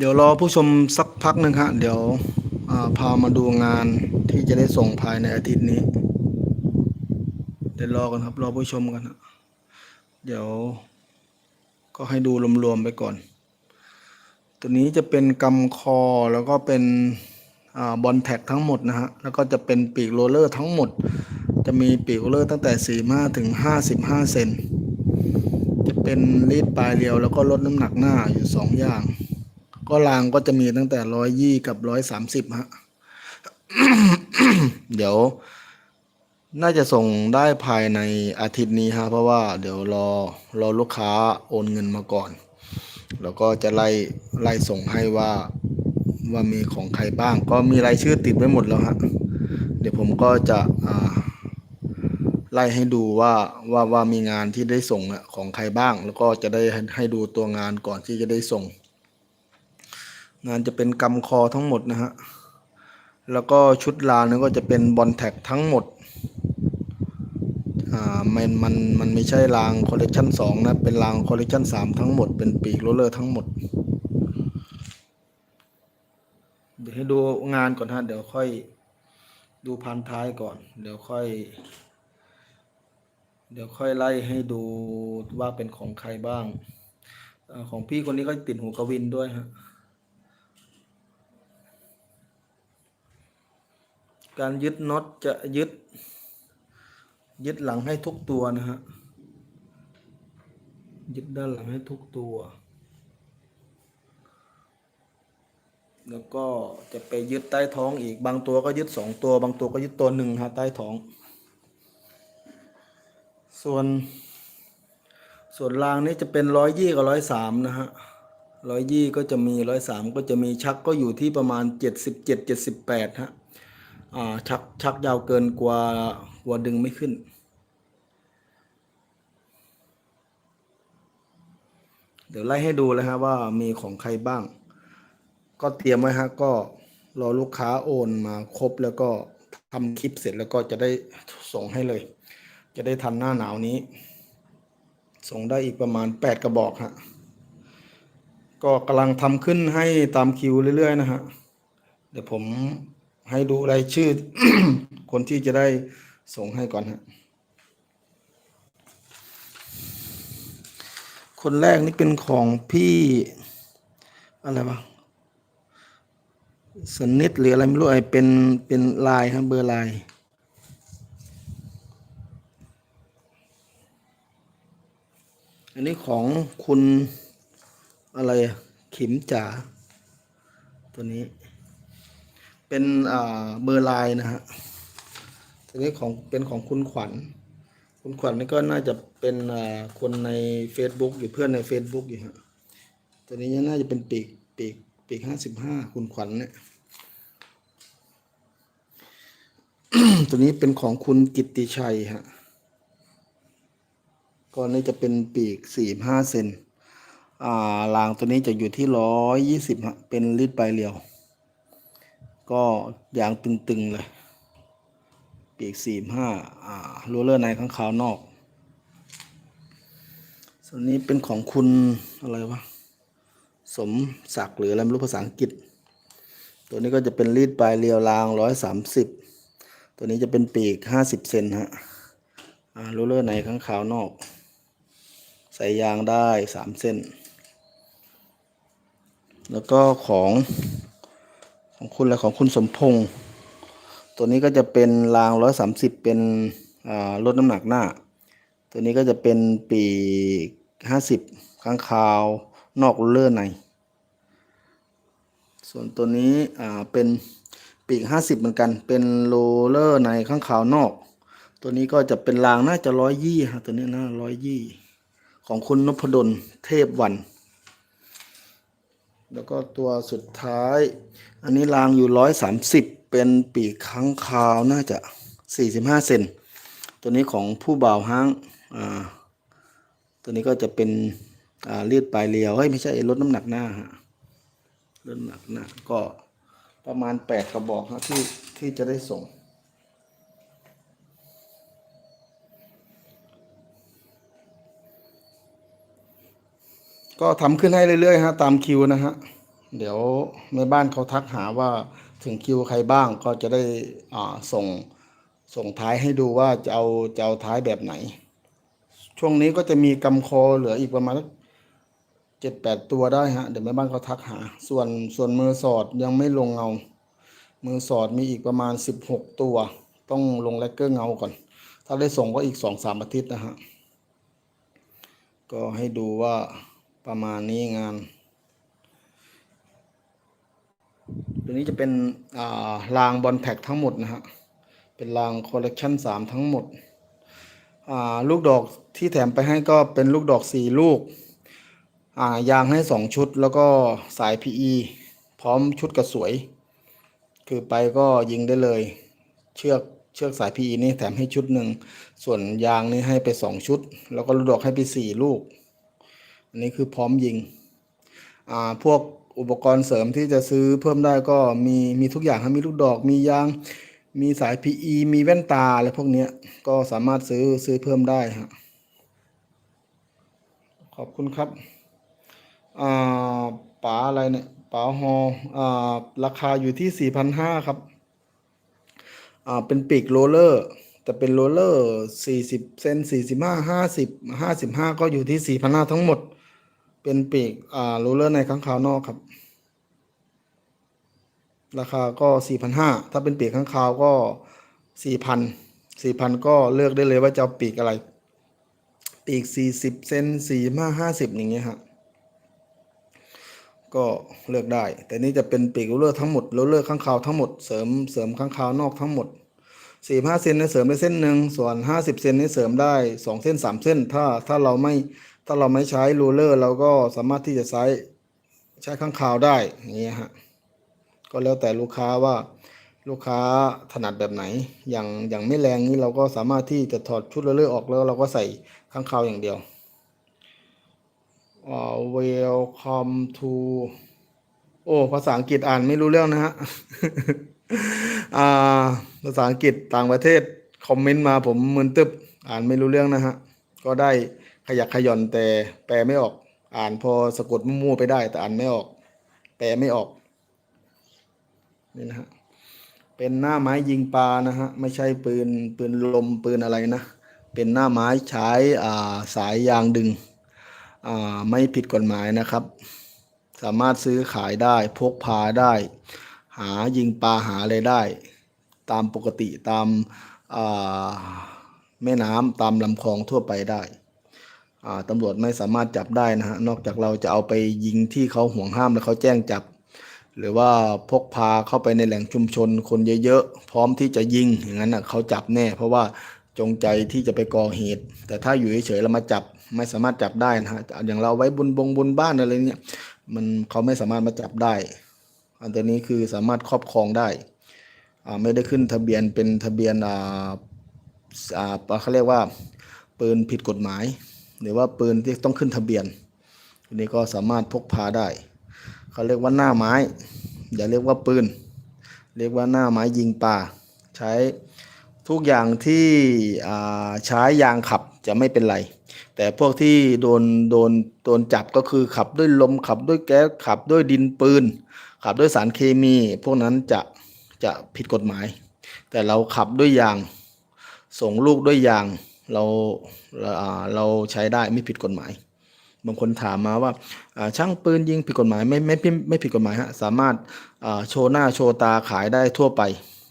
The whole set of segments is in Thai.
เดี๋ยวรอผู้ชมสักพักหนึ่งฮะเดี๋ยวาพามาดูงานที่จะได้ส่งภายในอาทิตย์นี้ เดี๋ยวรอกันครับ รอผู้ชมกันฮะเดี๋ยว ก็ให้ดูรวมๆไปก่อน ตัวนี้จะเป็นกำคอแล้วก็เป็นบอลแท็กทั้งหมดนะฮะ แล้วก็จะเป็นปีกโรเลอร์ทั้งหมด จะมีปีกโรเลอร์ตั้งแต่ 45 ถึง 55 เซน จะเป็นรีดปลายเรียวแล้วก็ลดน้ำหนักหน้าอยู่สองอย่าง ก็รางก็จะมีตั้งแต่ร้อยยี่กับร้อยสามสิบฮะ เดี๋ยว น่าจะส่งได้ภายในอาทิตย์นี้ฮะ เพราะว่าเดี๋ยวรอรอลูกค้าโอนเงินมาก่อน แล้วก็จะไล่ไล่ส่งให้ว่าว่ามีของใครบ้าง ก็มีรายชื่อติดไว้หมดแล้วฮะ เดี๋ยวผมก็จะอ่าไล่ให้ดูว่าว่าว่ามีงานที่ได้ส่งอะของใครบ้าง แล้วก็จะได้ให้ดูตัวงานก่อนที่จะได้ส่ง งานจะเป็นกำคอทั้งหมดนะฮะ แล้วก็ชุดลานก็จะเป็นบอลแท็กทั้งหมด อ่า มัน มัน มันไม่ใช่รางคอลเลกชันสองนะ เป็นรางคอลเลกชันสามทั้งหมด เป็นปีกโรเลอร์ทั้งหมด เดี๋ยวให้ดูงานก่อนฮะ เดี๋ยวค่อยดูพันท้ายก่อน เดี๋ยวค่อย เดี๋ยวค่อยไล่ให้ดูว่าเป็นของใครบ้างอของพี่คนนี้ก็ติดหูกวินด้วยฮะ การยึดน็อตจะยึด ยึดหลังให้ทุกตัวนะฮะ ยึดด้านหลังให้ทุกตัว แล้วก็จะไปยึดใต้ท้องอีก บางตัวก็ยึดสองตัว บางตัวก็ยึดตัวหนึ่งฮะใต้ท้อง ส่วน ส่วนรางนี้จะเป็นร้อยยี่กับร้อยสามนะฮะร้อยยี่ก็จะมีร้อยสามก็จะมีชักก็อยู่ที่ประมาณเจ็ดสิบเจ็ดเจ็ดสิบแปดฮะ อ่าชักชักยาวเกินกว่ากว่าดึงไม่ขึ้น เดี๋ยวไล่ให้ดูเลยฮะว่ามีของใครบ้าง ก็เตรียมไว้ฮะก็รอลูกค้าโอนมาครบแล้วก็ทำคลิปเสร็จแล้วก็จะได้ส่งให้เลย จะได้ทันหน้าหนาวนี้ ส่งได้อีกประมาณ 8 กระบอกฮะก็กำลังทำขึ้นให้ตามคิวเรื่อยๆนะฮะเดี๋ยวผม ให้ดูรายชื่อ คนที่จะได้ส่งให้ก่อนฮะคนแรกนี่เป็นของพี่อะไรวะสนิทหรืออะไรไม่รู้ไอเป็นเป็นลายครับเบอร์ลายอันนี้ของคุณอะไรอะขิมจ๋าตัวนี้ เป็นอ่าเบอร์ไลน์นะฮะตัวนี้ของเป็นของคุณขวัญ คุณขวัญนี่ก็น่าจะเป็นอ่าคนใน Facebook อยู่เพื่อนใน Facebook อยู่ฮะตัวนี้น่าจะเป็นปีกปีกปีกห้าสิบห้าคุณขวัญเนี่ยตัวนี้เป็นของคุณกิติชัยฮะก็นี่จะเป็นปีกสี่ห้าเซนอ่ารางตัวนี้จะอยู่ที่ร้อยยี่สิบฮะเป็นลิดปลายเรียว ก็ยางตึงๆเลยปีกสี่ห้าอ่าโรลเลอร์ในข้างขาวนอก ส่วนนี้เป็นของคุณอะไรวะ สมศักดิ์หรืออะไรไม่รู้ภาษาอังกฤษ ตัวนี้ก็จะเป็นรีดปลายเรียวรางร้อยสามสิบตัวนี้จะเป็นปีกห้าสิบเซนฮะอ่าโรลเลอร์ในข้างขาวนอก ใส่ยางได้สามเส้น แล้วก็ของ ของคุณและของคุณสมพงษ์ตัวนี้ก็จะเป็นรางร้อยสามสิบเป็นลดน้ำหนักหน้า ตัวนี้ก็จะเป็นปีห้าสิบข้างคาว นอกโรลเลอร์ใน ส่วนตัวนี้เป็นปีกห้าสิบเหมือนกัน เป็นโรลเลอร์ในข้างขาวนอก ตัวนี้ก็จะเป็นรางน่าจะร้อยยี่ฮะตัวนี้น่าร้อยยี่ ของคุณนพดล เทพวัน แล้วก็ตัวสุดท้าย อันนี้รางอยู่ร้อยสามสิบเป็นปีกค้างคาวน่าจะสี่สิบห้าเซนตัวนี้ของผู้บ่าวห้างอ่าตัวนี้ก็จะเป็นอ่าเลียดปลายเรียวเฮ้ยไม่ใช่ลดน้ำหนักหน้าฮะลดน้ำหนักหน้าก็ประมาณแปดกระบอกฮะที่ที่จะได้ส่ง ก็ทำขึ้นให้เรื่อยๆฮะตามคิวนะฮะเดี๋ยวแม่บ้านเขาทักหาว่าถึงคิวใครบ้างก็จะได้อ่าส่งส่งท้ายให้ดูว่าจะเอาจะเอาท้ายแบบไหน ช่วงนี้ก็จะมีกำคอเหลืออีกประมาณเจ็ดแปดตัวได้ฮะเดี๋ยวแม่บ้านเขาทักหา ส่วนส่วนมือสอดยังไม่ลงเงา มือสอดมีอีกประมาณสิบหกตัว ต้องลงแลกเกอร์เงาก่อน ถ้าได้ส่งก็อีกสองสามอาทิตย์นะฮะก็ให้ดูว่า ประมาณนี้งาน ตัวนี้จะเป็นารางบอลแท็กทั้งหมดนะฮะ เป็นรางคอลเลกชันสามทั้งหมด ลูกดอกที่แถมไปให้ก็เป็นลูกดอกสี่ลูกายางให้สองชุดแล้วก็สาย PE พร้อมชุดกระสวย คือไปก็ยิงได้เลย เชือกเชือกสาย PE นี่แถมให้ชุดหนึ่ง ส่วนยางนี่ให้ไปสองชุด แล้วก็ลูกดอกให้ไปสี่ลูก อันนี้คือพร้อมยิง อ่า พวกอุปกรณ์เสริมที่จะซื้อเพิ่มได้ก็มี มีทุกอย่างครับมีลูกดอก มียาง มีสาย PE มีแว่นตาอะไรพวกนี้ก็สามารถซื้อซื้อเพิ่มได้ฮะขอบคุณครับ อ่าป๋าอะไรเนี่ยป๋าฮออ่าราคาอยู่ที่ 4,500 ครับ อ่า เป็นปีกโรลเลอร์แต่เป็นโรลเลอร์ 40 เซน45 50 55 ก็อยู่ที่ 4,500 ทั้งหมด เป็นปีกอ่าโรลเลอร์ในข้างขาวนอกครับ ราคาก็4,500ถ้าเป็นปีกข้างคาวก็4,000 4,000ก็เลือกได้เลยว่าจะเอาปีกอะไร ปีก40เซน45 50อย่างเงี้ยฮะก็เลือกได้ แต่นี่จะเป็นปีกโรลเลอร์ทั้งหมดโรลเลอร์ข้างคาวทั้งหมดเสริมเสริมข้างขาวนอกทั้งหมด45เซนเนี่ยเสริมได้เส้นหนึ่งส่วน50เซนนี่เสริมได้2เส้น3เส้น ถ้าถ้าเราไม่ ถ้าเราไม่ใช้โรลเลอร์เราก็สามารถที่จะใช้ใช้ข้างคาวได้อย่างเงี้ยฮะก็แล้วแต่ลูกค้าว่าลูกค้าถนัดแบบไหน อย่างอย่างไม่แรงนี้เราก็สามารถที่จะถอดชุดโรลเลอร์ออกแล้วเราก็ใส่ข้างคาวอย่างเดียวอ่า welcome to โอ้ ภาษาอังกฤษอ่านไม่รู้เรื่องนะฮะภาษาอังกฤษต่างประเทศ คอมเมนต์มาผมมึนตึบอ่านไม่รู้เรื่องนะฮะ ก็ได้ ขยักขย่อนแต่แปลไม่ออก อ่านพอสะกดมั่วๆไปได้ แต่อ่านไม่ออก แปลไม่ออกนี่นะฮะเป็นหน้าไม้ยิงปลานะฮะไม่ใช่ปืนปืนลมปืนอะไรนะเป็นหน้าไม้ใช้อ่าสายยางดึงอ่าไม่ผิดกฎหมายนะครับ สามารถซื้อขายได้พกพาได้ หายิงปลาหาอะไรได้ ตามปกติตามอ่าแม่น้ำตามลำคลองทั่วไปได้ ตำรวจไม่สามารถจับได้นะฮะนอกจากเราจะเอาไปยิงที่เขาห่วงห้ามแล้วเขาแจ้งจับ หรือว่าพกพาเข้าไปในแหล่งชุมชนคนเยอะๆพร้อมที่จะยิงอย่างนั้นนะเขาจับแน่ เพราะว่าจงใจที่จะไปก่อเหตุ แต่ถ้าอยู่เฉยๆเรามาจับไม่สามารถจับได้นะฮะอย่างเราไว้บนบงบนบ้านอะไรเนี่ยมันเขาไม่สามารถมาจับได้ อันตัวนี้คือสามารถครอบครองได้อ่าไม่ได้ขึ้นทะเบียนเป็นทะเบียนอ่าอ่าเขาเรียกว่าปืนผิดกฎหมาย หรือว่าปืนที่ต้องขึ้นทะเบียนอันนี้ก็สามารถพกพาได้ เขาเรียกว่าหน้าไม้ อย่าเรียกว่าปืน เรียกว่าหน้าไม้ยิงปลาใช้ทุกอย่างที่ใช้ยางขับจะไม่เป็นไร แต่พวกที่โดนโดนโดนจับก็คือขับด้วยลมขับด้วยแก๊สขับด้วยดินปืน ขับด้วยสารเคมี พวกนั้นจะจะผิดกฎหมาย แต่เราขับด้วยยาง ส่งลูกด้วยยาง เราเราเราใช้ได้ไม่ผิดกฎหมาย บางคนถามมาว่าช่างปืนยิงผิดกฎหมายไม่ไม่ไม่ไม่ผิดกฎหมายฮะสามารถาโชว์หน้าโชว์ตาขายได้ทั่วไป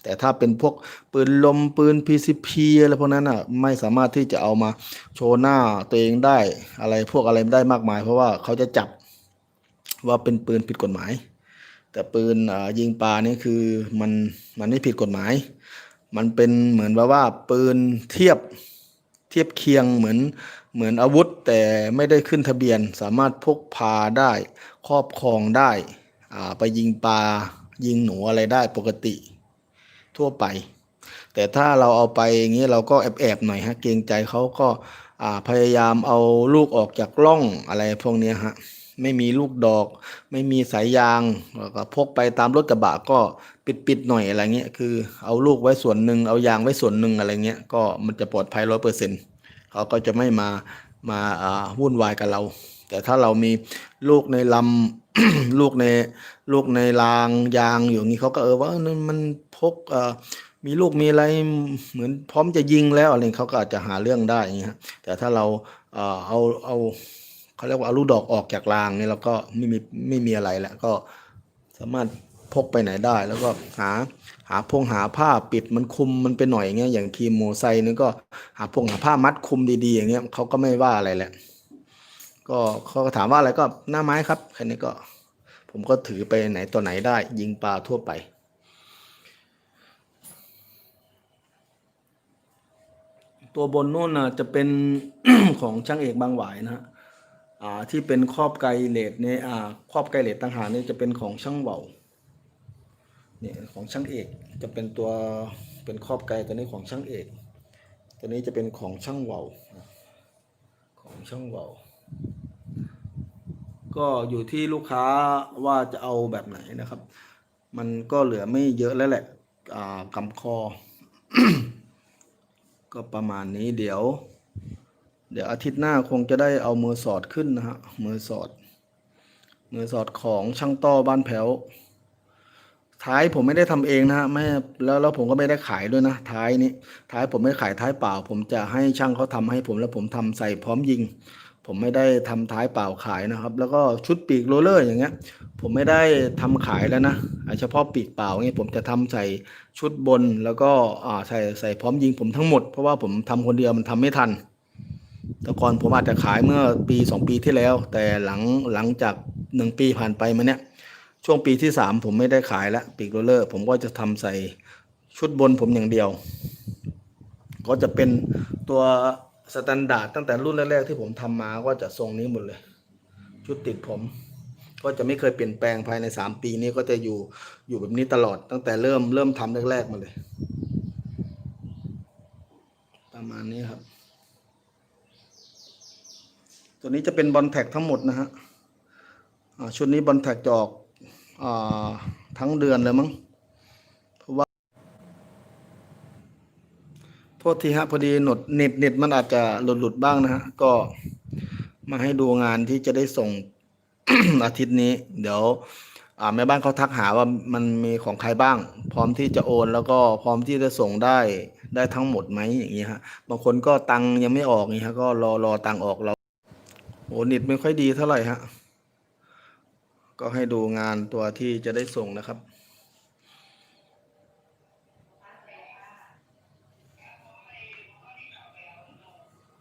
แต่ถ้าเป็นพวกปืนลมปืน PCP อะไรพวกนั้นอะไม่สามารถที่จะเอามาโชว์หน้าตัวเองได้อะไรพวกอะไรได้มากมาย เพราะว่าเขาจะจับว่าเป็นปืนผิดกฎหมาย แต่ปืนยิงปลานี่คือมันมันไม่ผิดกฎหมาย มันเป็นเหมือนว่าว่าปืนเทียบ เทียบเคียงเหมือนเหมือนอาวุธแต่ไม่ได้ขึ้นทะเบียน สามารถพกพาได้ครอบครองได้อ่าไปยิงปลายิงหนูอะไรได้ปกติทั่วไป แต่ถ้าเราเอาไปอย่างนี้เราก็แอบแอบๆหน่อยฮะเกรงใจเขาก็าพยายามเอาลูกออกจากร่องอะไรพวกนี้ฮะไม่มีลูกดอก ไม่มีสายยางแล้วก็พกไปตามรถกระบะก็ ปิดปิดๆหน่อยอะไรเงี้ยคือเอาลูกไว้ส่วนหนึ่งเอายางไว้ส่วนหนึ่งอะไรเงี้ยก็มันจะปลอดภัยร้อยเปอร์เซ็นต์เขาก็จะไม่มามาอ่าวุ่นวายกับเรา แต่ถ้าเรามีลูกในลำลูกในลูกในรางยางอยู่างนี้เขาก็เออว่ามันพกเอ่อมีลูกมีอะไรเหมือนพร้อมจะยิงแล้วอะไรเขาก็อาจจะหาเรื่องได้อย่างเงี้ยแต่ถ้าเราเอ่อเอาเอาเขาเรียกว่าเอาลูกดอกออกจากรางนี่เราก็ไม่มีไม่มีอะไรแล้วก็สามารถ พกไปไหนได้ แล้วก็หาหาพงหาผ้าปิดมันคุมมันไปหน่อยอย่างเงี้ยอย่างทีมโมไซค์นี่ก็หาพงหาผ้ามัดคุมดีๆอย่างเงี้ยเขาก็ไม่ว่าอะไรแหละ ก็เขาก็ถามว่าอะไรก็หน้าไม้ครับแค่นี้ก็ ผมก็ถือไปไหนตัวไหนได้ ยิงปลาทั่วไปตัวบนนู่นนะจะเป็นของช่างเอกบางหวายนะฮะอ่าที่เป็นครอบไกลเลดเนี่ยอ่าครอบไกลเลดต่างหากนี่จะเป็นของช่างเบา เนี่ยของช่างเอกจะเป็นตัวเป็นครอบไกลตัวนี้ของช่างเอก ตัวนี้จะเป็นของช่างเบาของช่างเบาก็อยู่ที่ลูกค้าว่าจะเอาแบบไหนนะครับ มันก็เหลือไม่เยอะแล้วแหละอ่ากำคอ ก็ประมาณนี้เดี๋ยว เดี๋ยวอาทิตย์หน้าคงจะได้เอามือสอดขึ้นนะฮะมือสอด มือสอดของช่างต้อบ้านแผว ท้ายผมไม่ได้ทำเองนะฮะไม่แล้วแล้วผมก็ไม่ได้ขายด้วยนะ ท้ายนี้ท้ายผมไม่ขายท้ายเปล่า ผมจะให้ช่างเขาทำให้ผมแล้วผมทำใส่พร้อมยิง ผมไม่ได้ทำท้ายเปล่าขายนะครับ แล้วก็ชุดปีกโรเลอร์อย่างเงี้ย ผมไม่ได้ทำขายแล้วนะเฉพาะปีกเปล่าเงี้ยผมจะทำใส่ชุดบนแล้วก็อ่าใส่ใส่พร้อมยิงผมทั้งหมด เพราะว่าผมทำคนเดียวมันทำไม่ทันแต่ก่อนผมอาจจะขายเมื่อปีสองปีที่แล้ว แต่หลังหลังจากหนึ่งปีผ่านไปมาเนี้ย ช่วงปีที่สามผมไม่ได้ขายแล้วปีกโรเลอร์ ผมก็จะทำใส่ชุดบนผมอย่างเดียว ก็จะเป็นตัวสแตนดาร์ดตั้งแต่รุ่นแรกๆที่ผมทำมาก็จะทรงนี้หมดเลย ชุดติดผม ก็จะไม่เคยเปลี่ยนแปลงภายในสามปีนี้ก็จะอยู่อยู่แบบนี้ตลอดตั้งแต่เริ่มเริ่มทำแรกๆมาเลย ประมาณนี้ครับ ตัวนี้จะเป็นบอลแท็กทั้งหมดนะฮะชุดนี้บอลแท็กจอก ทั้งเดือนเลยมั้งเพราะว่า โทษทีฮะพอดีหนดเน็ตเน็ตมันอาจจะหลุดหลุดๆบ้างนะฮะ ก็มาให้ดูงานที่จะได้ส่งอาทิตย์นี้ เดี๋ยวแม่บ้านเขาทักหาว่ามันมีของใครบ้าง พร้อมที่จะโอน แล้วก็พร้อมที่จะส่งได้ได้ทั้งหมดไหมอย่างนี้ฮะบางคนก็ตังค์ยังไม่ออกนี่ฮะก็รอรอตังค์ออกเราโอ้น็ตไม่ค่อยดีเท่าไหร่ฮะ ก็ให้ดูงานตัวที่จะได้ส่งนะครับ